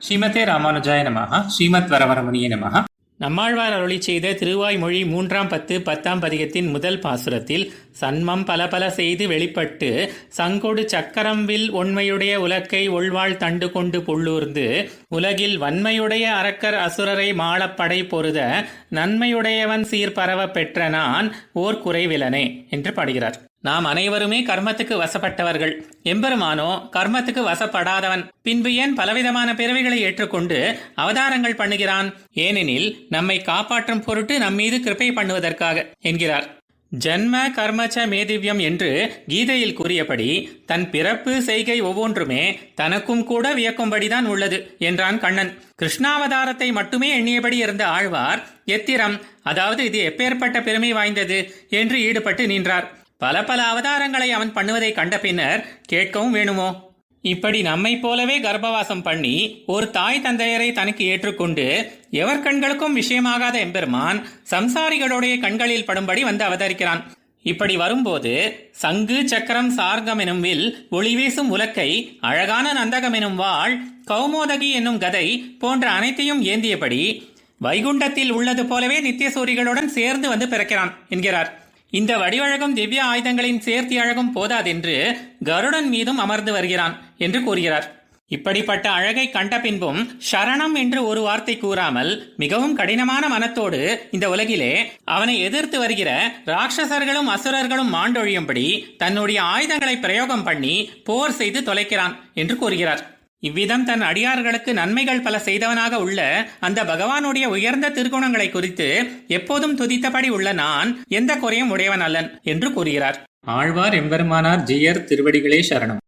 ஸ்ரீமதே ராமானுஜாய நமஹ. ஸ்ரீமத் வரவரமுனிய நமஹ. நம்மாழ்வார் அருளி செய்த திருவாய்மொழி மூன்றாம் பத்து பத்தாம் பதிகத்தின் முதல் பாசுரத்தில் சன்மம் பல பல செய்து வெளிப்பட்டு சங்கொடு சக்கரம்வில் ஒன்மையுடைய உலக்கை ஒள்வாள் தண்டு கொண்டு புள்ளூர்ந்து உலகில் வன்மையுடைய அரக்கர் அசுரரை மாளப்படை பொருத நன்மையுடையவன் சீர்பரவ பெற்ற நான் ஓர் குறைவிலனே என்று பாடுகிறார். நாம் அனைவருமே கர்மத்துக்கு வசப்பட்டவர்கள். எம்பெருமானோ கர்மத்துக்கு வசப்படாதவன். பின்பு ஏன் பலவிதமான பிறவிகளை ஏற்றுக்கொண்டு அவதாரங்கள் பண்ணுகிறான்? ஏனெனில் நம்மை காப்பாற்றும் பொருட்டு நம்மீது கிருப்பை பண்ணுவதற்காக என்கிறார். ஜன்ம கர்மச்ச மேதிவ்யம் என்று கீதையில் கூறியபடி தன் பிறப்பு செய்கை ஒவ்வொன்றுமே தனக்கும் கூட வியக்கும்படிதான் உள்ளது என்றான் கண்ணன். கிருஷ்ணாவதாரத்தை மட்டுமே எண்ணியபடி இருந்த ஆழ்வார் எத்திரம் அதாவது இது எப்பேற்பட்ட பெருமை வாய்ந்தது என்று ஈடுபட்டு நின்றார். பல பல அவதாரங்களை அவன் பண்ணுவதை கண்ட பின்னர் கேட்கவும் வேணுமோ? இப்படி நம்மைப் போலவே கர்ப்பவாசம் பண்ணி ஒரு தாய் தந்தையரை தனக்கு ஏற்றுக்கொண்டு எவர் கண்களுக்கும் விஷயமாகாத எம்பெருமான் சம்சாரிகளுடைய கண்களில் படும்படி வந்து அவதரிக்கிறான். இப்படி வரும்போது சங்கு சக்கரம் சார்கம் எனும் வில் ஒளிவீசும் உலக்கை அழகான நந்தகம் எனும் வாள் கௌமோதகி என்னும் கதை போன்ற அனைத்தையும் ஏந்தியபடி வைகுண்டத்தில் உள்ளது போலவே நித்தியசூரிகளுடன் சேர்ந்து வந்து பிறக்கிறான் என்கிறார். இந்த வடிவழகும் திவ்ய ஆயுதங்களின் சேர்த்தி அழகும் போதாதென்று கருடன் மீதும் அமர்ந்து வருகிறான் என்று கூறுகிறார். இப்படிப்பட்ட அழகை கண்ட பின்பும் சரணம் என்று ஒரு வார்த்தை கூறாமல் மிகவும் கடினமான மனத்தோடு இந்த உலகிலே அவனை எதிர்த்து வருகிற ராட்சசர்களும் அசுரர்களும் மாண்டொழியும்படி தன்னுடைய ஆயுதங்களை பிரயோகம் பண்ணி போர் செய்து தொலைக்கிறான் என்று கூறுகிறார். இவ்விதம் தன் அடியார்களுக்கு நன்மைகள் பல செய்தவனாக உள்ள அந்த பகவானுடைய உயர்ந்த திருகுணங்களை குறித்து எப்போதும் துதித்தபடி உள்ள நான் எந்த குறையும் உடையவன் அல்லன் என்று கூறுகிறார். ஆழ்வார் எம்பெருமானார் ஜியர் திருவடிகளே சரணம்.